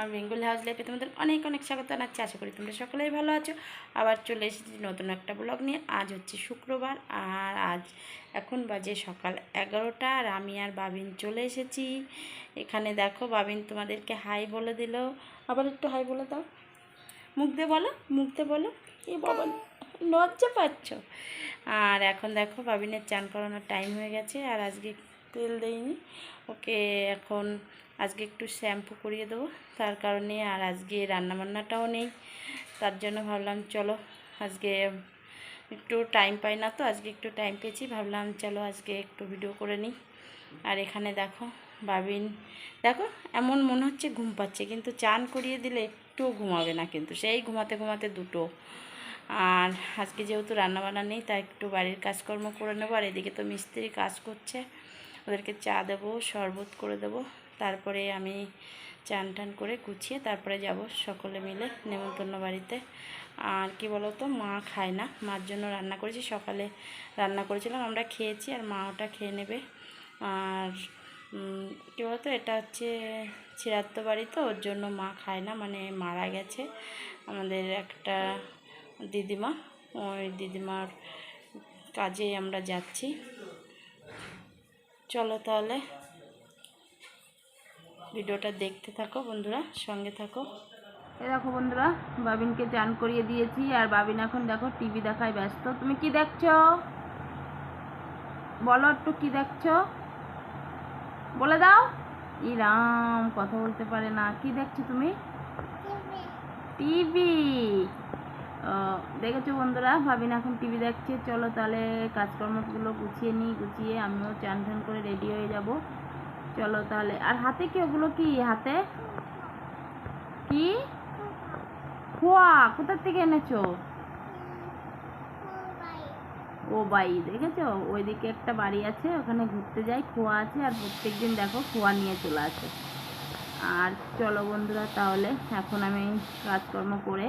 আমার বেঙ্গল হাউস লাইফে তোমাদের অনেক অনেক স্বাগত জানাচ্ছি, আশা করি তোমরা সকলেই ভালো আছো। আবার চলে এসেছি নতুন একটা ব্লগ নিয়ে। আজ হচ্ছে শুক্রবার আর আজ এখন বাজে সকাল এগারোটা আর আমি আর বাবিন চলে এসেছি। এখানে দেখো বাবিন তোমাদেরকে হাই বলে দিল। আবার একটু হাই বলে দাও। মুখ দিয়ে বলো, মুখ দিয়ে বলো। এ বাবা, লজ্জা পাচ্ছ। আর এখন দেখো বাবিনের চান করানোর টাইম হয়ে গেছে আর আজকে তেল দেইনি। ওকে এখন আজকে একটু শ্যাম্পু করিয়ে দেবো। তার কারণে আর আজকে রান্নাবান্নাটাও নেই। তার জন্য ভাবলাম, চলো আজকে একটু টাইম পাই না তো, আজকে একটু টাইম পেয়েছি। ভাবলাম, চলো আজকে একটু ভিডিও করে নিই। আর এখানে দেখো, বাবিন, দেখো, এমন মনে হচ্ছে ঘুম পাচ্ছে, কিন্তু চান করিয়ে দিলে একটুও ঘুমাবে না কিন্তু। সেই ঘুমাতে ঘুমাতে দুটো। আর আজকে যেহেতু রান্নাবান্না নেই, তাই একটু বাড়ির কাজকর্ম করে নেব। আর এদিকে তো মিস্ত্রি কাজ করছে, ওদেরকে চা দেবো, শরবত করে দেবো। তারপরে আমি চান টান করে গুছিয়ে তারপরে যাব সকলে মিলে নেমন্তন্ন বাড়িতে। আর কি বলো তো মা খায় না। মার জন্য রান্না করেছি, সকালে রান্না করেছিলাম, আমরা খেয়েছি আর মা ওটা খেয়ে নেবে। আর কী বলতো, এটা হচ্ছে ছিরাত্ত বাড়ি তো, ওর জন্য মা খায় না মানে মারা গেছে। আমাদের একটা দিদিমা, ওই দিদিমার কাজে আমরা যাচ্ছি। চলো তাহলে। ভিডিওটা দেখতে থাকো বন্ধুরা, সঙ্গে থাকো। এ দেখো বন্ধুরা, বাবিনকে চান করিয়ে দিয়েছি, আর বাবিন এখন দেখো টিভি দেখায় ব্যস্ত। তুমি কি দেখছ? বলো একটু কি দেখছ? বলে দাও। ইরাম, কথা বলতে পারে না। কি দেখছ তুমি? টিভি। দেখেছ বন্ধুরা ভাবিন এখন টিভি দেখছে। চলো তাহলে কাজকর্মগুলো গুছিয়ে নিই, গুছিয়ে আমিও চান টান করে রেডি হয়ে যাব। চলো তাহলে। আর হাতে কি ওগুলো কি হাতে? কি? খোয়া কোথার থেকে এনেছো? ও বাই, দেখেছ? ওইদিকে একটা বাড়ি আছে, ওখানে ঘুরতে যাই। খোয়া আছে, আর প্রত্যেকদিন দেখো খোয়া নিয়ে চলে আসে। আর চলো বন্ধুরা, তাহলে এখন আমি কাজকর্ম করে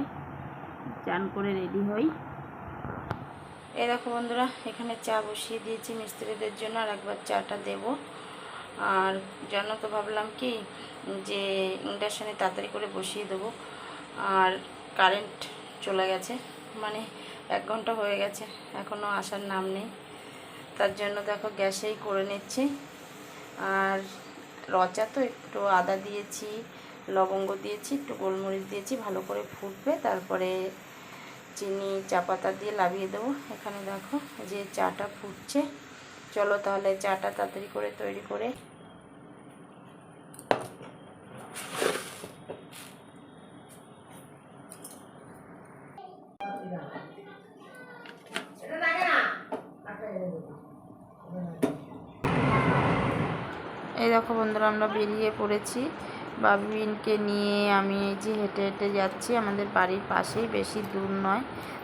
চান করে রেডি হই। এই দেখো বন্ধুরা, এখানে চা বসিয়ে দিয়েছি মিস্ত্রিদের জন্য, আর একবার চাটা দেব। আর জানো তো ভাবলাম কি, যে ইন্ডাকশানে তাড়াতাড়ি করে বসিয়ে দেবো। আর কারেন্ট চলে গেছে মানে এক ঘণ্টা হয়ে গেছে এখনও আসার নাম নেই। তার জন্য দেখো গ্যাসেই করে নিচ্ছি। আর রচা তো একটু আদা দিয়েছি, লবঙ্গ দিয়েছি, একটু গোলমরিচ দিয়েছি, ভালো করে ফুটবে। তারপরে চিনি চা পাতা দিয়ে লাভিয়ে দেবো। এখানে দেখো যে চাটা ফুটছে। চলো তাহলে চাটা তাড়াতাড়ি করে তৈরি করে। এই দেখো বন্ধুরা, আমরা বেরিয়ে পড়েছি। বাবিনকে নিয়ে আমি এই যে হেঁটে হেঁটে যাচ্ছি, আমাদের বাড়ির পাশেই, বেশি দূর নয়।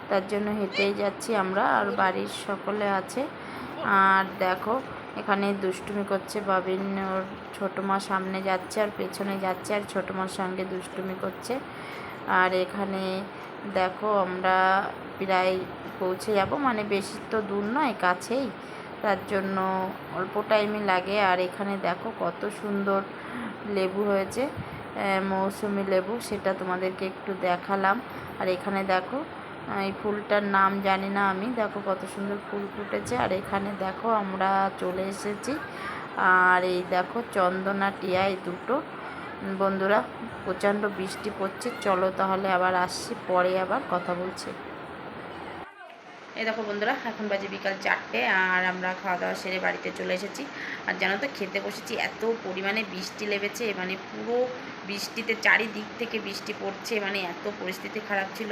তার জন্য হেঁটেই যাচ্ছি আমরা, আর বাড়ির সকলে আছে। আর দেখো, এখানে দুষ্টুমি করছে বাবিন। ওর ছোটো মা সামনে যাচ্ছে আর পেছনে যাচ্ছে আর ছোটো মার সঙ্গে দুষ্টুমি করছে। আর এখানে দেখো, আমরা প্রায় পৌঁছে যাব। মানে বেশি তো দূর নয়, কাছেই। তার জন্য অল্প টাইমই লাগে। আর এখানে দেখো, কত সুন্দর লেবু হয়েছে। মৌসুমি লেবু, সেটা তোমাদেরকে একটু দেখালাম। আর এখানে দেখো এই ফুলটার নাম জানি না আমি। দেখো কত সুন্দর ফুল ফুটেছে। আর এখানে দেখো আমরা চলে এসেছি। আর এই দেখো চন্দনা টিয়া এই দুটো। বন্ধুরা, প্রচণ্ড বৃষ্টি পড়ছে। চলো তাহলে আবার আসছি, পরে আবার কথা বলছি। এই দেখো বন্ধুরা, এখন বাজে বিকাল চারটে আর আমরা খাওয়া দাওয়া সেরে বাড়িতে চলে এসেছি। আর জানো তো, খেতে বসেছি, এত পরিমাণে বৃষ্টি লেগেছে মানে পুরো বৃষ্টিতে চারিদিক থেকে বৃষ্টি পড়ছে মানে এত পরিস্থিতি খারাপ ছিল।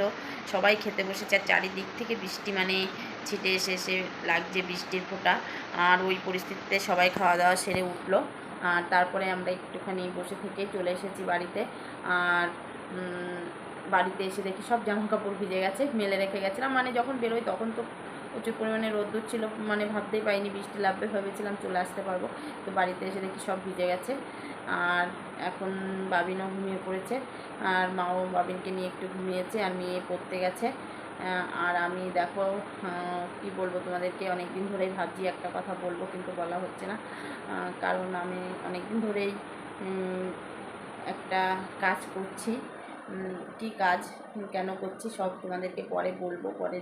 সবাই খেতে বসেছে, আর চারিদিক থেকে বৃষ্টি মানে ছিটে এসে এসে লাগছে বৃষ্টির ফোঁটা। আর ওই পরিস্থিতিতে সবাই খাওয়া দাওয়া সেরে উঠল। আর তারপরে আমরা একটুখানি বসে থেকে চলে এসেছি বাড়িতে। আর বাড়িতে এসে দেখি সব জামা কাপড় ভিজে গেছে, মেলে রেখে গেছিলাম। মানে যখন বেরোই তখন তো প্রচুর পরিমাণে রোদ্দুর ছিল মানে ভাবতেই পাইনি বৃষ্টি লাগবে, ভেবেছিলাম চলে আসতে পারব। তো বাড়িতে এসে দেখি সব ভিজে গেছে। আর এখন বাবিনও ঘুমিয়ে পড়েছে, আর মাও বাবিনকে নিয়ে একটু ঘুমিয়েছে, আর মেয়ে পড়তে গেছে। আর আমি দেখো কি বলব তোমাদেরকে অনেক দিন ধরেই ভাবছি একটা কথা বলব, কিন্তু বলা হচ্ছে না। কারণ আমি অনেক দিন ধরেই একটা কাজ করছি। কী কাজ কেন করছি, সব তোমাদেরকে পরে বলব, পরে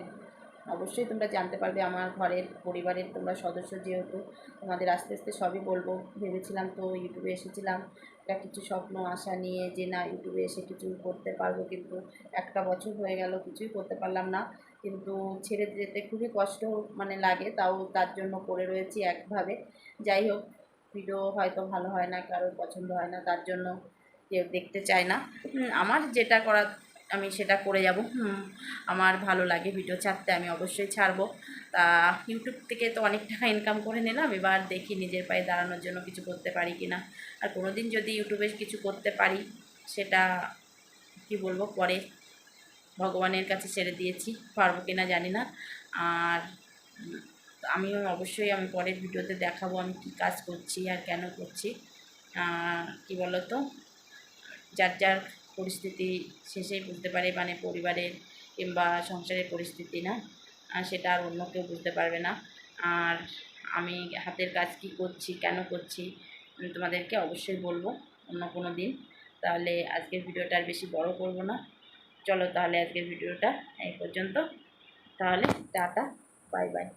অবশ্যই তোমরা জানতে পারবে, আমার ঘরের পরিবারের তোমরা সদস্য যেহেতু, তোমাদের আস্তে আস্তে সবই বলব। ভেবেছিলাম তো ইউটিউবে এসেছিলাম, একটা কিছু স্বপ্ন, আশা নিয়ে যে না, ইউটিউবে এসে কিছু করতে পারব, কিন্তু একটা বছর হয়ে গেল, কিছুই করতে পারলাম না। কিন্তু ছেড়ে যেতে খুবই কষ্ট মানে লাগে, তাও তার জন্য করে রয়েছি একভাবে। যাই হোক, ভিডিও হয়তো ভালো হয় না, কারোর পছন্দ হয় না, তার জন্য কেউ দেখতে চায় না। আমার যেটা করার, আমি সেটা করে যাব। আমার ভালো লাগে ভিডিও ছাড়তে, আমি অবশ্যই ছাড়বো। তা ইউটিউব থেকে তো অনেক টাকা ইনকাম করে নিলাম, এবার দেখি নিজের পায়ে দাঁড়ানোর জন্য কিছু করতে পারি কি না আর কোনো দিন যদি ইউটিউবে কিছু করতে পারি, সেটা কি বলব, পরে ভগবানের কাছে ছেড়ে দিয়েছি, পারব কি না জানি না। আর আমিও অবশ্যই আমি পরের ভিডিওতে দেখাবো আমি কী কাজ করছি আর কেন করছি। কী বলো তো যার যার পরিস্থিতি শেষেই বুঝতে পারে মানে পরিবারের কিংবা সংসারের পরিস্থিতি না? সেটা আর অন্য কেউ বুঝতে পারবে না। আর আমি হাতের কাজ কী করছি, কেন করছি, আমি তোমাদেরকে অবশ্যই বলব অন্য কোনো দিন। তাহলে আজকের ভিডিওটা আর বেশি বড় করব না। চলো তাহলে আজকের ভিডিওটা এই পর্যন্ত। তাহলে টাটা, বাই বাই।